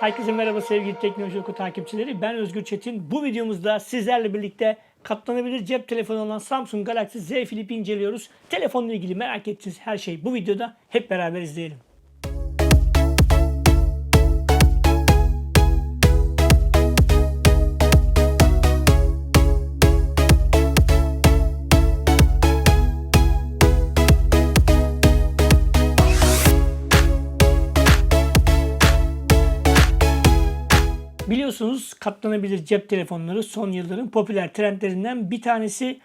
Herkese merhaba sevgili Teknoloji Oku takipçileri. Ben Özgür Çetin. Bu videomuzda sizlerle birlikte katlanabilir cep telefonu olan Samsung Galaxy Z Flip'i inceliyoruz. Telefonla ilgili merak ettiğiniz her şey bu videoda. Hep beraber izleyelim. Biliyorsunuz katlanabilir cep telefonları son yılların popüler trendlerinden bir tanesi.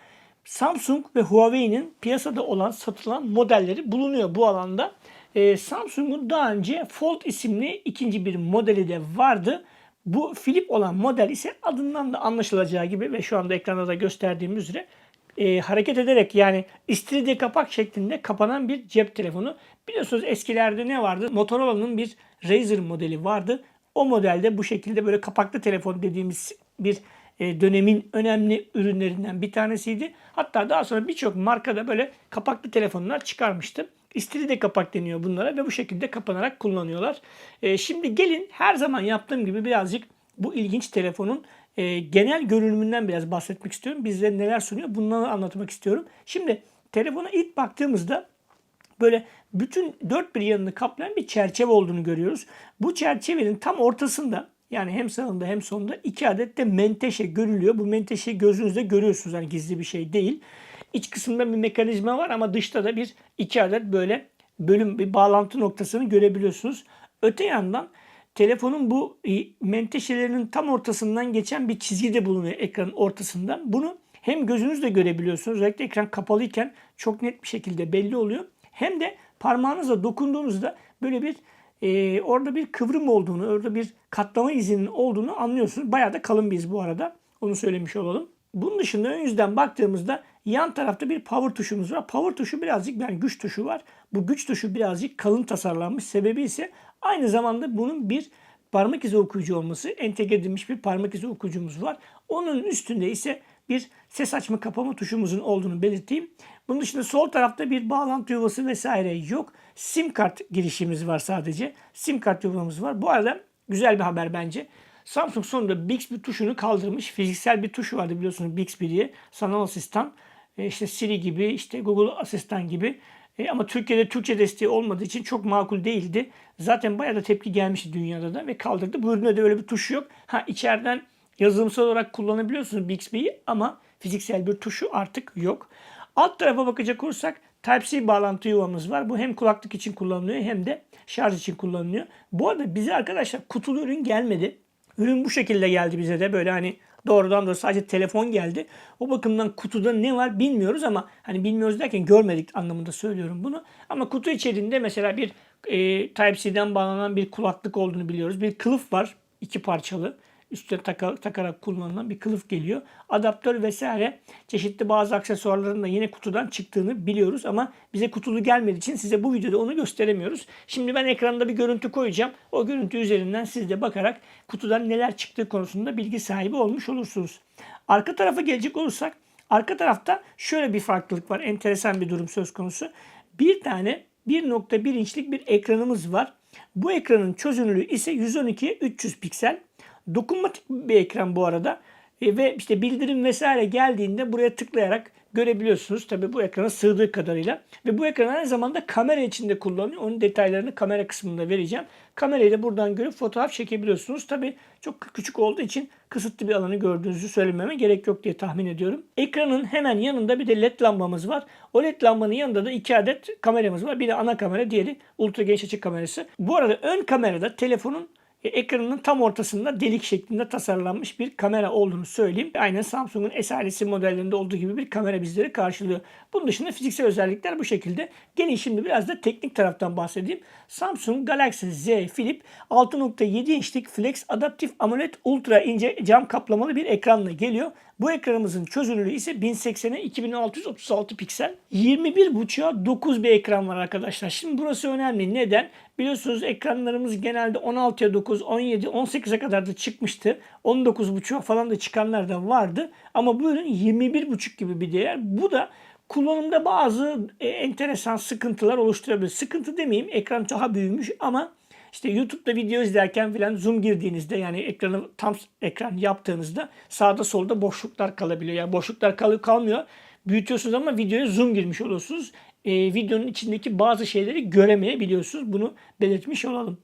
Samsung ve Huawei'nin piyasada olan satılan modelleri bulunuyor bu alanda. Ee, Samsung'un daha önce Fold isimli ikinci bir modeli de vardı. Bu Flip olan model ise adından da anlaşılacağı gibi ve şu anda ekranda da gösterdiğim üzere e, hareket ederek yani istiridye kapak şeklinde kapanan bir cep telefonu. Biliyorsunuz eskilerde ne vardı? Motorola'nın bir Razer modeli vardı. O modelde bu şekilde böyle kapaklı telefon dediğimiz bir e, dönemin önemli ürünlerinden bir tanesiydi. Hatta daha sonra birçok markada böyle kapaklı telefonlar çıkarmıştı. İstiridye kapak deniyor bunlara ve bu şekilde kapanarak kullanıyorlar. E, şimdi gelin her zaman yaptığım gibi birazcık bu ilginç telefonun e, genel görünümünden biraz bahsetmek istiyorum. Bizlere neler sunuyor bunları anlatmak istiyorum. Şimdi telefona ilk baktığımızda böyle bütün dört bir yanını kaplayan bir çerçeve olduğunu görüyoruz. Bu çerçevenin tam ortasında yani hem sağında hem sonunda iki adet de menteşe görülüyor. Bu menteşeyi gözünüzde görüyorsunuz. Yani gizli bir şey değil. İç kısımda bir mekanizma var ama dışta da bir iki adet böyle bölüm bir bağlantı noktasını görebiliyorsunuz. Öte yandan telefonun bu menteşelerinin tam ortasından geçen bir çizgi de bulunuyor ekranın ortasından. Bunu hem gözünüzle görebiliyorsunuz. Özellikle ekran kapalıyken çok net bir şekilde belli oluyor. Hem de parmağınızla dokunduğunuzda böyle bir e, orada bir kıvrım olduğunu, orada bir katlama izinin olduğunu anlıyorsunuz. Bayağı da kalın bir iz bu arada. Onu söylemiş olalım. Bunun dışında ön yüzden baktığımızda yan tarafta bir power tuşumuz var. Power tuşu birazcık yani güç tuşu var. Bu güç tuşu birazcık kalın tasarlanmış. Sebebi ise aynı zamanda bunun bir parmak izi okuyucu olması. Entegre edilmiş bir parmak izi okuyucumuz var. Onun üstünde ise bir ses açma kapama tuşumuzun olduğunu belirteyim. Bunun dışında sol tarafta bir bağlantı yuvası vesaire yok. Sim kart girişimiz var sadece. Sim kart yuvamız var. Bu arada güzel bir haber bence. Samsung sonunda Bixby tuşunu kaldırmış. Fiziksel bir tuşu vardı biliyorsunuz Bixby diye. Sanal asistan. E, işte Siri gibi, işte Google Asistan gibi. E, ama Türkiye'de Türkçe desteği olmadığı için çok makul değildi. Zaten bayağı da tepki gelmişti dünyada da ve kaldırdı. Bu üründe de öyle bir tuş yok. Ha içeriden yazılımsal olarak kullanabiliyorsunuz Bixby'yi ama fiziksel bir tuşu artık yok. Alt tarafa bakacak olursak Type-C bağlantı yuvamız var. Bu hem kulaklık için kullanılıyor hem de şarj için kullanılıyor. Bu arada bize arkadaşlar kutulu ürün gelmedi. Ürün bu şekilde geldi bize de böyle hani doğrudan da sadece telefon geldi. O bakımdan kutuda ne var bilmiyoruz ama hani bilmiyoruz derken görmedik anlamında söylüyorum bunu. Ama kutu içerisinde mesela bir e, Type-C'den bağlanan bir kulaklık olduğunu biliyoruz. Bir kılıf var iki parçalı üstüne taka, takarak kullanılan bir kılıf geliyor. Adaptör vesaire çeşitli bazı aksesuarların da yine kutudan çıktığını biliyoruz ama bize kutulu gelmediği için size bu videoda onu gösteremiyoruz. Şimdi ben ekranda bir görüntü koyacağım. O görüntü üzerinden siz de bakarak kutudan neler çıktığı konusunda bilgi sahibi olmuş olursunuz. Arka tarafa gelecek olursak arka tarafta şöyle bir farklılık var. Enteresan bir durum söz konusu. Bir tane 1.1 inçlik bir ekranımız var. Bu ekranın çözünürlüğü ise 112'ye 300 piksel. Dokunmatik bir ekran bu arada. E, ve işte bildirim vesaire geldiğinde buraya tıklayarak görebiliyorsunuz. Tabi bu ekrana sığdığı kadarıyla. Ve bu ekran aynı zamanda kamera içinde kullanılıyor. Onun detaylarını kamera kısmında vereceğim. Kamerayı da buradan görüp fotoğraf çekebiliyorsunuz. Tabi çok küçük olduğu için kısıtlı bir alanı gördüğünüzü söylememe gerek yok diye tahmin ediyorum. Ekranın hemen yanında bir de led lambamız var. O led lambanın yanında da iki adet kameramız var. Biri ana kamera, diğeri ultra geniş açı kamerası. Bu arada ön kamerada telefonun ekranının tam ortasında delik şeklinde tasarlanmış bir kamera olduğunu söyleyeyim. Aynen Samsung'un S modellerinde olduğu gibi bir kamera bizleri karşılıyor. Bunun dışında fiziksel özellikler bu şekilde. Gelin şimdi biraz da teknik taraftan bahsedeyim. Samsung Galaxy Z Flip 6.7 inçlik Flex Adaptif AMOLED Ultra ince cam kaplamalı bir ekranla geliyor. Bu ekranımızın çözünürlüğü ise 1080'e 2636 piksel. 21.5'a 9 bir ekran var arkadaşlar. Şimdi burası önemli. Neden? Biliyorsunuz ekranlarımız genelde 16'ya 9, 17, 18'e kadar da çıkmıştı. 19.5'a falan da çıkanlar da vardı. Ama bu ürün 21.5 gibi bir değer. Bu da kullanımda bazı e, enteresan sıkıntılar oluşturabilir. Sıkıntı demeyeyim ekran daha büyümüş ama işte YouTube'da video izlerken filan zoom girdiğinizde yani ekranı tam ekran yaptığınızda sağda solda boşluklar kalabiliyor. Yani boşluklar kalı kalmıyor. Büyütüyorsunuz ama videoya zoom girmiş oluyorsunuz. Ee, videonun içindeki bazı şeyleri göremeyebiliyorsunuz. Bunu belirtmiş olalım.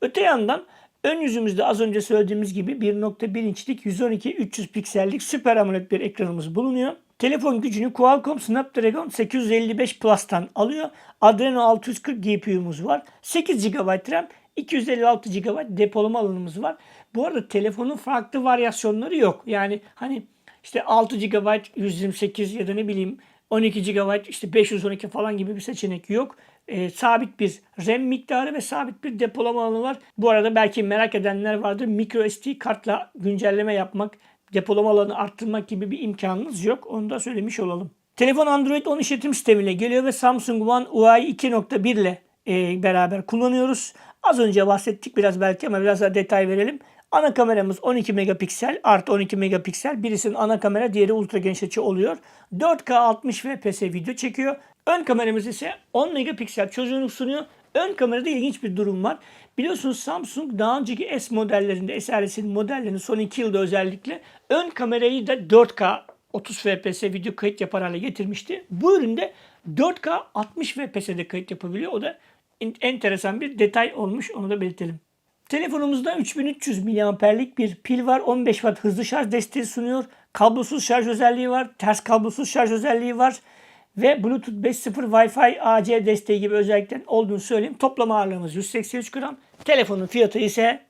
Öte yandan ön yüzümüzde az önce söylediğimiz gibi 1.1 inçlik 112-300 piksellik süper AMOLED bir ekranımız bulunuyor. Telefon gücünü Qualcomm Snapdragon 855 Plus'tan alıyor. Adreno 640 GPU'muz var. 8 GB RAM, 256 GB depolama alanımız var. Bu arada telefonun farklı varyasyonları yok. Yani hani işte 6 GB 128 ya da ne bileyim 12 GB işte 512 falan gibi bir seçenek yok. Ee, sabit bir RAM miktarı ve sabit bir depolama alanı var. Bu arada belki merak edenler vardır. Micro SD kartla güncelleme yapmak, depolama alanı arttırmak gibi bir imkanınız yok. Onu da söylemiş olalım. Telefon Android 10 işletim sistemiyle geliyor ve Samsung One UI 2.1 ile e, beraber kullanıyoruz. Az önce bahsettik biraz belki ama biraz daha detay verelim. Ana kameramız 12 megapiksel artı 12 megapiksel. Birisinin ana kamera diğeri ultra geniş açı oluyor. 4K 60 fps video çekiyor. Ön kameramız ise 10 megapiksel çözünürlük sunuyor. Ön kamerada ilginç bir durum var. Biliyorsunuz Samsung daha önceki S modellerinde, SRS'in modellerinde son 2 yılda özellikle ön kamerayı da 4K 30 fps video kayıt yapar hale getirmişti. Bu üründe 4K 60 fps'de kayıt yapabiliyor. O da enteresan bir detay olmuş. Onu da belirtelim. Telefonumuzda 3300 mAh'lik bir pil var. 15 Watt hızlı şarj desteği sunuyor. Kablosuz şarj özelliği var. Ters kablosuz şarj özelliği var. Ve Bluetooth 5.0 Wi-Fi AC desteği gibi özelliklerin olduğunu söyleyeyim. Toplam ağırlığımız 183 gram. Telefonun fiyatı ise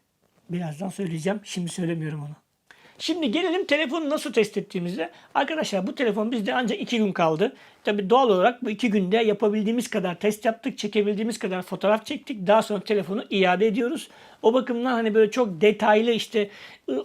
birazdan söyleyeceğim. Şimdi söylemiyorum onu. Şimdi gelelim telefonu nasıl test ettiğimize. Arkadaşlar bu telefon bizde ancak 2 gün kaldı. Tabi doğal olarak bu 2 günde yapabildiğimiz kadar test yaptık. Çekebildiğimiz kadar fotoğraf çektik. Daha sonra telefonu iade ediyoruz. O bakımdan hani böyle çok detaylı işte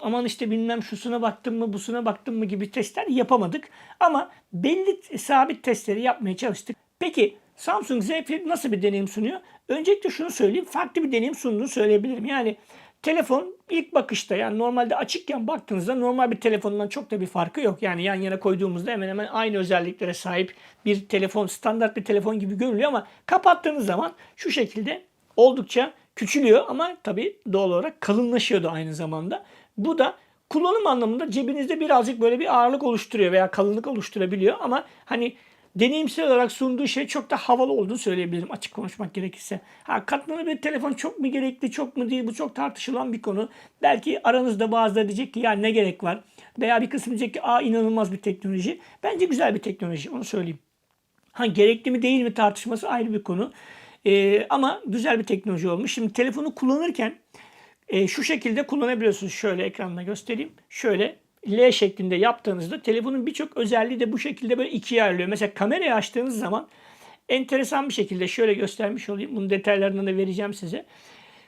aman işte bilmem şusuna baktım mı busuna baktım mı gibi testler yapamadık. Ama belli sabit testleri yapmaya çalıştık. Peki Samsung Z Flip nasıl bir deneyim sunuyor? Öncelikle şunu söyleyeyim. Farklı bir deneyim sunduğunu söyleyebilirim. Yani Telefon ilk bakışta yani normalde açıkken baktığınızda normal bir telefondan çok da bir farkı yok. Yani yan yana koyduğumuzda hemen hemen aynı özelliklere sahip bir telefon, standart bir telefon gibi görülüyor ama kapattığınız zaman şu şekilde oldukça küçülüyor ama tabii doğal olarak kalınlaşıyor da aynı zamanda. Bu da kullanım anlamında cebinizde birazcık böyle bir ağırlık oluşturuyor veya kalınlık oluşturabiliyor ama hani deneyimsel olarak sunduğu şey çok da havalı olduğunu söyleyebilirim açık konuşmak gerekirse. Ha katlanabilir telefon çok mu gerekli çok mu değil bu çok tartışılan bir konu. Belki aranızda bazıları diyecek ki ya ne gerek var veya bir kısım diyecek ki aa inanılmaz bir teknoloji. Bence güzel bir teknoloji onu söyleyeyim. Ha gerekli mi değil mi tartışması ayrı bir konu. Ee, ama güzel bir teknoloji olmuş. Şimdi telefonu kullanırken e, şu şekilde kullanabiliyorsunuz. Şöyle ekranda göstereyim. Şöyle L şeklinde yaptığınızda telefonun birçok özelliği de bu şekilde böyle ikiye ayrılıyor. Mesela kamerayı açtığınız zaman enteresan bir şekilde şöyle göstermiş olayım. Bunun detaylarını da vereceğim size.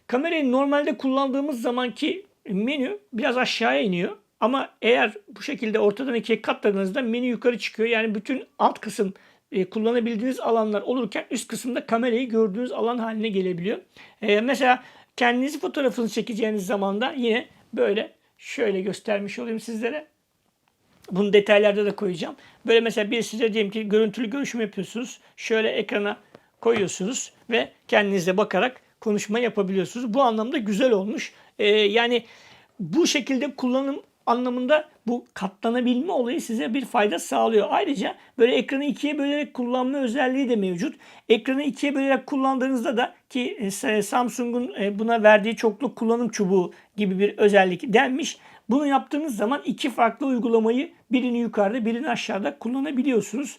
Kamerayı normalde kullandığımız zamanki menü biraz aşağıya iniyor. Ama eğer bu şekilde ortadan ikiye katladığınızda menü yukarı çıkıyor. Yani bütün alt kısım e, kullanabildiğiniz alanlar olurken üst kısımda kamerayı gördüğünüz alan haline gelebiliyor. E, mesela kendinizi fotoğrafını çekeceğiniz zaman da yine böyle Şöyle göstermiş olayım sizlere. Bunu detaylarda da koyacağım. Böyle mesela bir size diyelim ki görüntülü görüşüm yapıyorsunuz. Şöyle ekrana koyuyorsunuz ve kendinize bakarak konuşma yapabiliyorsunuz. Bu anlamda güzel olmuş. Ee, yani bu şekilde kullanım anlamında bu katlanabilme olayı size bir fayda sağlıyor. Ayrıca böyle ekranı ikiye bölerek kullanma özelliği de mevcut. Ekranı ikiye bölerek kullandığınızda da ki e, Samsung'un e, buna verdiği çoklu kullanım çubuğu gibi bir özellik denmiş. Bunu yaptığınız zaman iki farklı uygulamayı birini yukarıda birini aşağıda kullanabiliyorsunuz.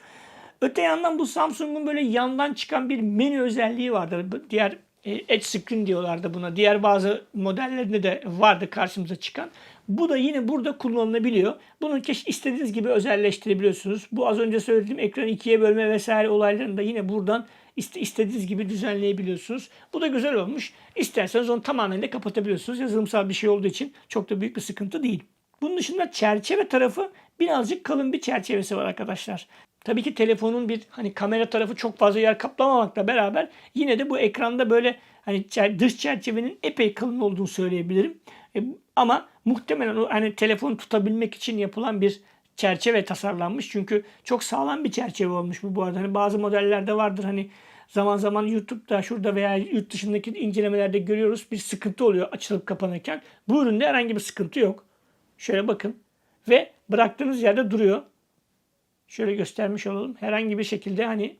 Öte yandan bu Samsung'un böyle yandan çıkan bir menü özelliği vardır. Diğer e, Edge Screen diyorlardı buna. Diğer bazı modellerinde de vardı karşımıza çıkan. Bu da yine burada kullanılabiliyor. Bunu istediğiniz gibi özelleştirebiliyorsunuz. Bu az önce söylediğim ekranı ikiye bölme vesaire olaylarını da yine buradan istediğiniz gibi düzenleyebiliyorsunuz. Bu da güzel olmuş. İsterseniz onu tamamen de kapatabiliyorsunuz. Yazılımsal bir şey olduğu için çok da büyük bir sıkıntı değil. Bunun dışında çerçeve tarafı birazcık kalın bir çerçevesi var arkadaşlar. Tabii ki telefonun bir hani kamera tarafı çok fazla yer kaplamamakla beraber yine de bu ekranda böyle hani dış çerçevenin epey kalın olduğunu söyleyebilirim. E, ama muhtemelen o hani telefonu tutabilmek için yapılan bir çerçeve tasarlanmış. Çünkü çok sağlam bir çerçeve olmuş bu bu arada. Hani bazı modellerde vardır hani zaman zaman YouTube'da şurada veya yurt dışındaki incelemelerde görüyoruz bir sıkıntı oluyor açılıp kapanırken. Bu üründe herhangi bir sıkıntı yok. Şöyle bakın ve bıraktığınız yerde duruyor. Şöyle göstermiş olalım. Herhangi bir şekilde hani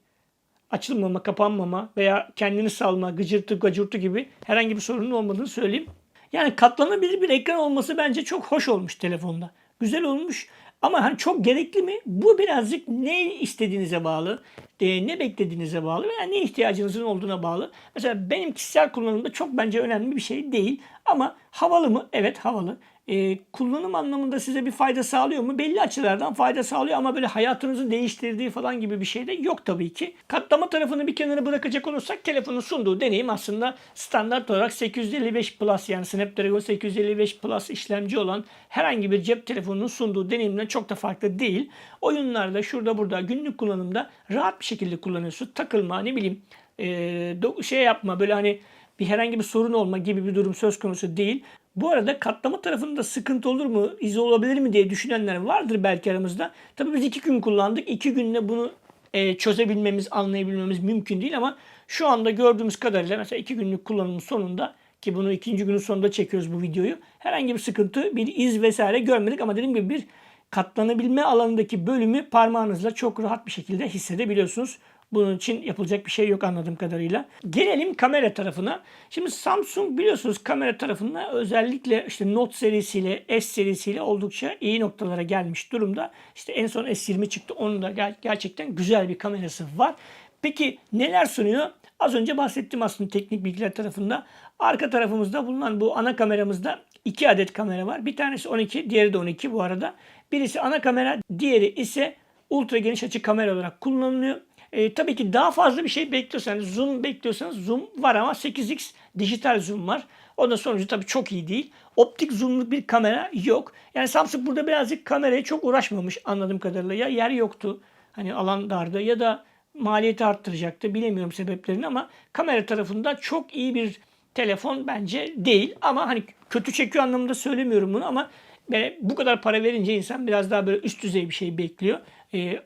açılmama, kapanmama veya kendini salma, gıcırtı, gacurtu gibi herhangi bir sorunun olmadığını söyleyeyim. Yani katlanabilir bir ekran olması bence çok hoş olmuş telefonda. Güzel olmuş ama hani çok gerekli mi? Bu birazcık ne istediğinize bağlı, e, ne beklediğinize bağlı veya ne ihtiyacınızın olduğuna bağlı. Mesela benim kişisel kullanımda çok bence önemli bir şey değil. Ama havalı mı? Evet havalı. E, kullanım anlamında size bir fayda sağlıyor mu? Belli açılardan fayda sağlıyor ama böyle hayatınızı değiştirdiği falan gibi bir şey de yok tabii ki. Katlama tarafını bir kenara bırakacak olursak telefonun sunduğu deneyim aslında standart olarak 855 Plus yani Snapdragon 855 Plus işlemci olan herhangi bir cep telefonunun sunduğu deneyimden çok da farklı değil. Oyunlarda şurada burada günlük kullanımda rahat bir şekilde kullanıyorsun. Takılma ne bileyim e, şey yapma böyle hani bir herhangi bir sorun olma gibi bir durum söz konusu değil. Bu arada katlama tarafında sıkıntı olur mu, iz olabilir mi diye düşünenler vardır belki aramızda. Tabii biz iki gün kullandık. İki günde bunu e, çözebilmemiz, anlayabilmemiz mümkün değil ama şu anda gördüğümüz kadarıyla mesela iki günlük kullanımın sonunda ki bunu ikinci günün sonunda çekiyoruz bu videoyu. Herhangi bir sıkıntı, bir iz vesaire görmedik ama dediğim gibi bir katlanabilme alanındaki bölümü parmağınızla çok rahat bir şekilde hissedebiliyorsunuz. Bunun için yapılacak bir şey yok anladığım kadarıyla. Gelelim kamera tarafına. Şimdi Samsung biliyorsunuz kamera tarafında özellikle işte Note serisiyle S serisiyle oldukça iyi noktalara gelmiş durumda. İşte en son S20 çıktı. Onun da ger- gerçekten güzel bir kamerası var. Peki neler sunuyor? Az önce bahsettim aslında teknik bilgiler tarafında. Arka tarafımızda bulunan bu ana kameramızda iki adet kamera var. Bir tanesi 12, diğeri de 12 bu arada. Birisi ana kamera, diğeri ise ultra geniş açı kamera olarak kullanılıyor. E, tabii ki daha fazla bir şey bekliyorsanız, zoom bekliyorsanız zoom var ama 8x dijital zoom var. O da sonucu tabii çok iyi değil. Optik zoomluk bir kamera yok. Yani Samsung burada birazcık kameraya çok uğraşmamış anladığım kadarıyla. Ya yer yoktu, hani alan dardı ya da maliyeti arttıracaktı. Bilemiyorum sebeplerini ama kamera tarafında çok iyi bir telefon bence değil. Ama hani kötü çekiyor anlamında söylemiyorum bunu ama böyle bu kadar para verince insan biraz daha böyle üst düzey bir şey bekliyor. Ee,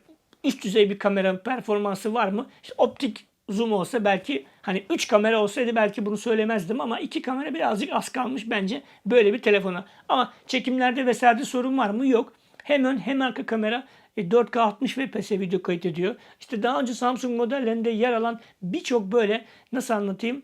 üst düzey bir kamera performansı var mı? İşte optik zoom olsa belki hani 3 kamera olsaydı belki bunu söylemezdim ama 2 kamera birazcık az kalmış bence böyle bir telefona. Ama çekimlerde vesaire sorun var mı? Yok. Hem ön hem arka kamera e, 4K 60 FPS video kayıt ediyor. İşte daha önce Samsung modellerinde yer alan birçok böyle nasıl anlatayım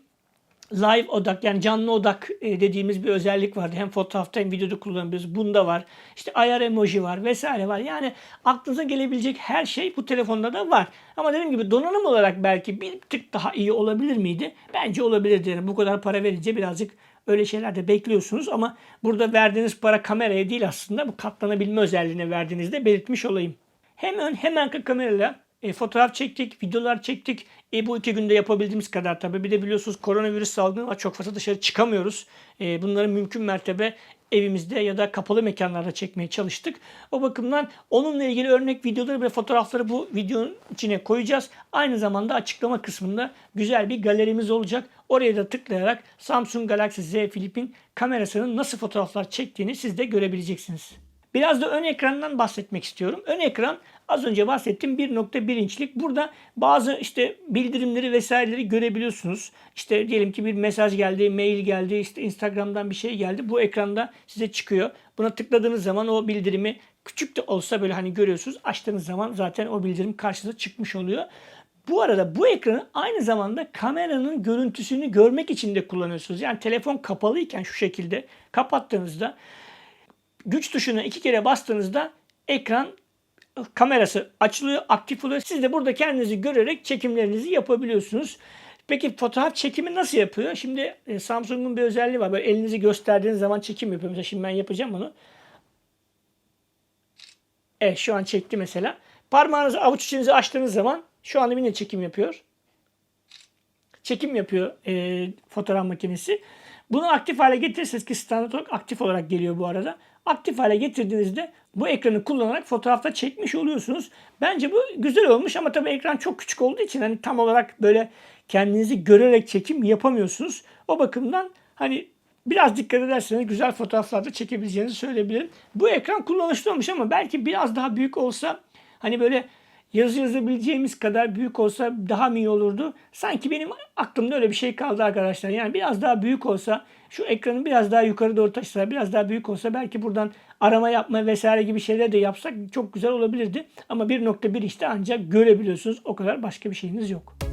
live odak yani canlı odak e, dediğimiz bir özellik vardı. Hem fotoğrafta hem videoda kullanabiliyoruz. Bunda var. İşte ayar emoji var vesaire var. Yani aklınıza gelebilecek her şey bu telefonda da var. Ama dediğim gibi donanım olarak belki bir tık daha iyi olabilir miydi? Bence olabilirdi. Yani bu kadar para verince birazcık öyle şeyler de bekliyorsunuz ama burada verdiğiniz para kameraya değil aslında bu katlanabilme özelliğine verdiğinizde belirtmiş olayım. Hem ön hem arka kamerayla e, fotoğraf çektik, videolar çektik. E, bu iki günde yapabildiğimiz kadar tabii. Bir de biliyorsunuz koronavirüs salgını var. Çok fazla dışarı çıkamıyoruz. E, bunları mümkün mertebe evimizde ya da kapalı mekanlarda çekmeye çalıştık. O bakımdan onunla ilgili örnek videoları ve fotoğrafları bu videonun içine koyacağız. Aynı zamanda açıklama kısmında güzel bir galerimiz olacak. Oraya da tıklayarak Samsung Galaxy Z Flip'in kamerasının nasıl fotoğraflar çektiğini siz de görebileceksiniz. Biraz da ön ekrandan bahsetmek istiyorum. Ön ekran az önce bahsettiğim 1.1 inçlik. Burada bazı işte bildirimleri vesaireleri görebiliyorsunuz. İşte diyelim ki bir mesaj geldi, mail geldi, işte Instagram'dan bir şey geldi. Bu ekranda size çıkıyor. Buna tıkladığınız zaman o bildirimi küçük de olsa böyle hani görüyorsunuz. Açtığınız zaman zaten o bildirim karşınıza çıkmış oluyor. Bu arada bu ekranı aynı zamanda kameranın görüntüsünü görmek için de kullanıyorsunuz. Yani telefon kapalıyken şu şekilde kapattığınızda güç tuşuna iki kere bastığınızda ekran kamerası açılıyor, aktif oluyor. Siz de burada kendinizi görerek çekimlerinizi yapabiliyorsunuz. Peki fotoğraf çekimi nasıl yapıyor? Şimdi e, Samsung'un bir özelliği var. Böyle elinizi gösterdiğiniz zaman çekim yapıyor. Mesela şimdi ben yapacağım onu. Evet şu an çekti mesela. Parmağınızı avuç içinizi açtığınız zaman şu anda yine çekim yapıyor. Çekim yapıyor e, fotoğraf makinesi. Bunu aktif hale getirirseniz ki standart olarak aktif olarak geliyor bu arada. Aktif hale getirdiğinizde bu ekranı kullanarak fotoğrafta çekmiş oluyorsunuz. Bence bu güzel olmuş ama tabii ekran çok küçük olduğu için hani tam olarak böyle kendinizi görerek çekim yapamıyorsunuz. O bakımdan hani biraz dikkat ederseniz güzel fotoğraflar da çekebileceğinizi söyleyebilirim. Bu ekran kullanışlı olmuş ama belki biraz daha büyük olsa hani böyle yazı yazabileceğimiz kadar büyük olsa daha mı iyi olurdu? Sanki benim aklımda öyle bir şey kaldı arkadaşlar. Yani biraz daha büyük olsa şu ekranı biraz daha yukarı doğru taşısa biraz daha büyük olsa belki buradan arama yapma vesaire gibi şeyler de yapsak çok güzel olabilirdi. Ama 1.1 işte ancak görebiliyorsunuz. O kadar başka bir şeyiniz yok.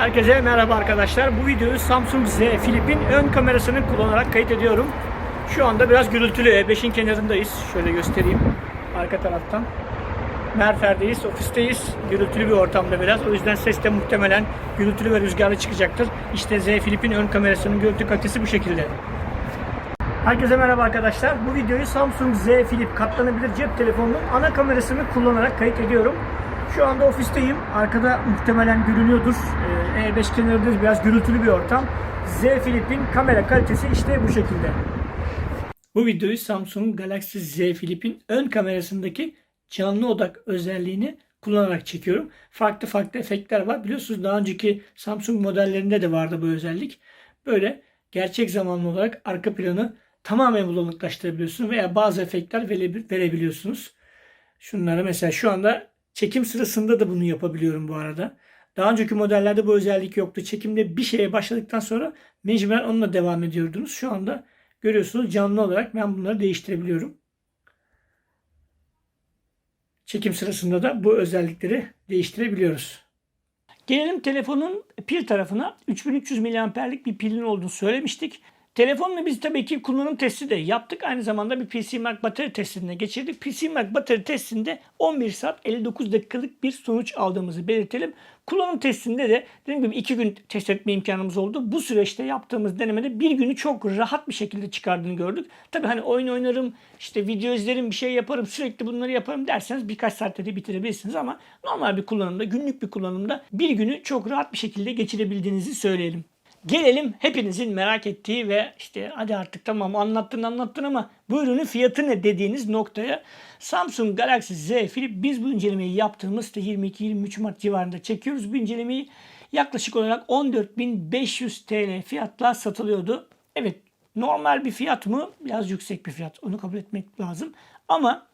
Herkese merhaba arkadaşlar. Bu videoyu Samsung Z Flip'in ön kamerasını kullanarak kayıt ediyorum. Şu anda biraz gürültülü. E5'in kenarındayız. Şöyle göstereyim. Arka taraftan. Merfer'deyiz, ofisteyiz. Gürültülü bir ortamda biraz. O yüzden ses de muhtemelen gürültülü ve rüzgarlı çıkacaktır. İşte Z Flip'in ön kamerasının görüntü kalitesi bu şekilde. Herkese merhaba arkadaşlar. Bu videoyu Samsung Z Flip katlanabilir cep telefonunun ana kamerasını kullanarak kayıt ediyorum. Şu anda ofisteyim. Arkada muhtemelen görünüyordur. Ee, E5 kenarındayız. Biraz gürültülü bir ortam. Z Flip'in kamera kalitesi işte bu şekilde. Bu videoyu Samsung Galaxy Z Flip'in ön kamerasındaki canlı odak özelliğini kullanarak çekiyorum. Farklı farklı efektler var. Biliyorsunuz daha önceki Samsung modellerinde de vardı bu özellik. Böyle gerçek zamanlı olarak arka planı tamamen bulanıklaştırabiliyorsunuz veya bazı efektler vere- verebiliyorsunuz. Şunları mesela şu anda çekim sırasında da bunu yapabiliyorum bu arada. Daha önceki modellerde bu özellik yoktu. Çekimde bir şeye başladıktan sonra mecburen onunla devam ediyordunuz. Şu anda görüyorsunuz canlı olarak ben bunları değiştirebiliyorum. Çekim sırasında da bu özellikleri değiştirebiliyoruz. Gelelim telefonun pil tarafına. 3300 mAh'lik bir pilin olduğunu söylemiştik. Telefonla biz tabii ki kullanım testi de yaptık. Aynı zamanda bir PC Mark batarya testine geçirdik. PC Mark batarya testinde 11 saat 59 dakikalık bir sonuç aldığımızı belirtelim. Kullanım testinde de dediğim gibi 2 gün test etme imkanımız oldu. Bu süreçte yaptığımız denemede bir günü çok rahat bir şekilde çıkardığını gördük. Tabii hani oyun oynarım, işte video izlerim, bir şey yaparım, sürekli bunları yaparım derseniz birkaç saatte de bitirebilirsiniz ama normal bir kullanımda, günlük bir kullanımda bir günü çok rahat bir şekilde geçirebildiğinizi söyleyelim. Gelelim hepinizin merak ettiği ve işte hadi artık tamam anlattın anlattın ama bu ürünün fiyatı ne dediğiniz noktaya Samsung Galaxy Z Flip biz bu incelemeyi yaptığımızda 22-23 Mart civarında çekiyoruz. Bu incelemeyi yaklaşık olarak 14.500 TL fiyatla satılıyordu. Evet normal bir fiyat mı? Biraz yüksek bir fiyat. Onu kabul etmek lazım. Ama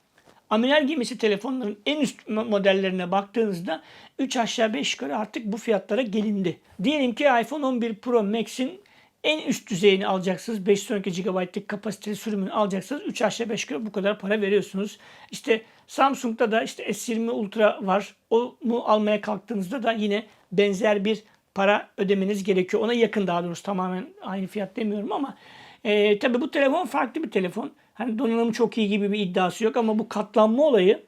Amiral gemisi telefonların en üst modellerine baktığınızda 3 aşağı 5 yukarı artık bu fiyatlara gelindi. Diyelim ki iPhone 11 Pro Max'in en üst düzeyini alacaksınız. 512 GB'lık kapasiteli sürümünü alacaksınız. 3 aşağı 5 yukarı bu kadar para veriyorsunuz. İşte Samsung'da da işte S20 Ultra var. Onu almaya kalktığınızda da yine benzer bir para ödemeniz gerekiyor. Ona yakın daha doğrusu tamamen aynı fiyat demiyorum ama e, tabii bu telefon farklı bir telefon. Hani donanım çok iyi gibi bir iddiası yok ama bu katlanma olayı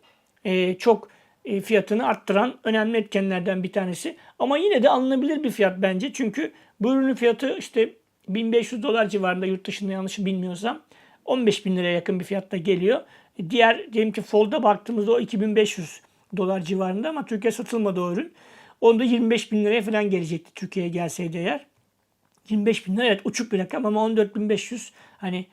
e, çok e, fiyatını arttıran önemli etkenlerden bir tanesi. Ama yine de alınabilir bir fiyat bence. Çünkü bu ürünün fiyatı işte 1500 dolar civarında yurt dışında yanlış bilmiyorsam 15 bin liraya yakın bir fiyatta geliyor. Diğer diyelim ki Fold'a baktığımızda o 2500 dolar civarında ama Türkiye satılmadı o ürün. Onda 25 bin liraya falan gelecekti Türkiye'ye gelseydi eğer. 25 bin lira evet uçuk bir rakam ama 14.500 hani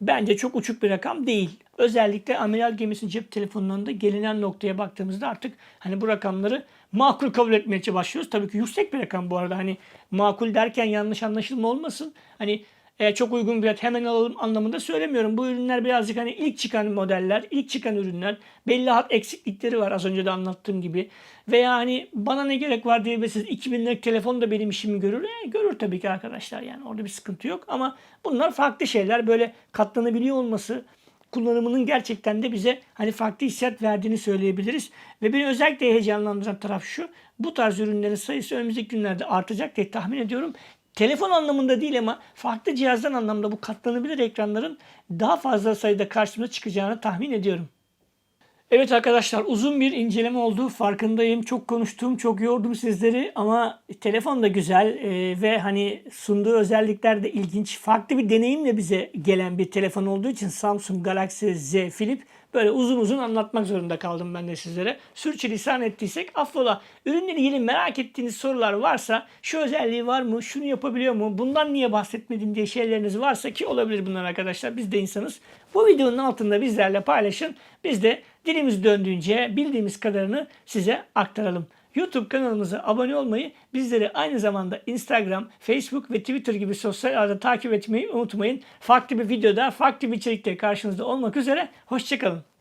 bence çok uçuk bir rakam değil. Özellikle amiral gemisinin cep telefonlarında gelinen noktaya baktığımızda artık hani bu rakamları makul kabul etmeye başlıyoruz. Tabii ki yüksek bir rakam bu arada. Hani makul derken yanlış anlaşılma olmasın. Hani e, çok uygun fiyat hemen alalım anlamında söylemiyorum. Bu ürünler birazcık hani ilk çıkan modeller, ilk çıkan ürünler. Belli hat eksiklikleri var az önce de anlattığım gibi. Veya hani bana ne gerek var diyebilirsiniz. 2000 liralık telefon da benim işimi görür. E, görür tabii ki arkadaşlar yani orada bir sıkıntı yok. Ama bunlar farklı şeyler. Böyle katlanabiliyor olması, kullanımının gerçekten de bize hani farklı hissiyat verdiğini söyleyebiliriz. Ve beni özellikle heyecanlandıran taraf şu. Bu tarz ürünlerin sayısı önümüzdeki günlerde artacak diye tahmin ediyorum. Telefon anlamında değil ama farklı cihazdan anlamda bu katlanabilir ekranların daha fazla sayıda karşımıza çıkacağını tahmin ediyorum. Evet arkadaşlar uzun bir inceleme oldu. Farkındayım. Çok konuştum, çok yordum sizleri ama telefon da güzel e, ve hani sunduğu özellikler de ilginç. Farklı bir deneyimle bize gelen bir telefon olduğu için Samsung Galaxy Z Flip böyle uzun uzun anlatmak zorunda kaldım ben de sizlere. Sürçülisan ettiysek affola. Ürünleri ilgili merak ettiğiniz sorular varsa şu özelliği var mı, şunu yapabiliyor mu, bundan niye bahsetmedim diye şeyleriniz varsa ki olabilir bunlar arkadaşlar. Biz de insanız. Bu videonun altında bizlerle paylaşın. Biz de dilimiz döndüğünce bildiğimiz kadarını size aktaralım. YouTube kanalımıza abone olmayı, bizleri aynı zamanda Instagram, Facebook ve Twitter gibi sosyal ağda takip etmeyi unutmayın. Farklı bir videoda, farklı bir içerikte karşınızda olmak üzere. Hoşçakalın.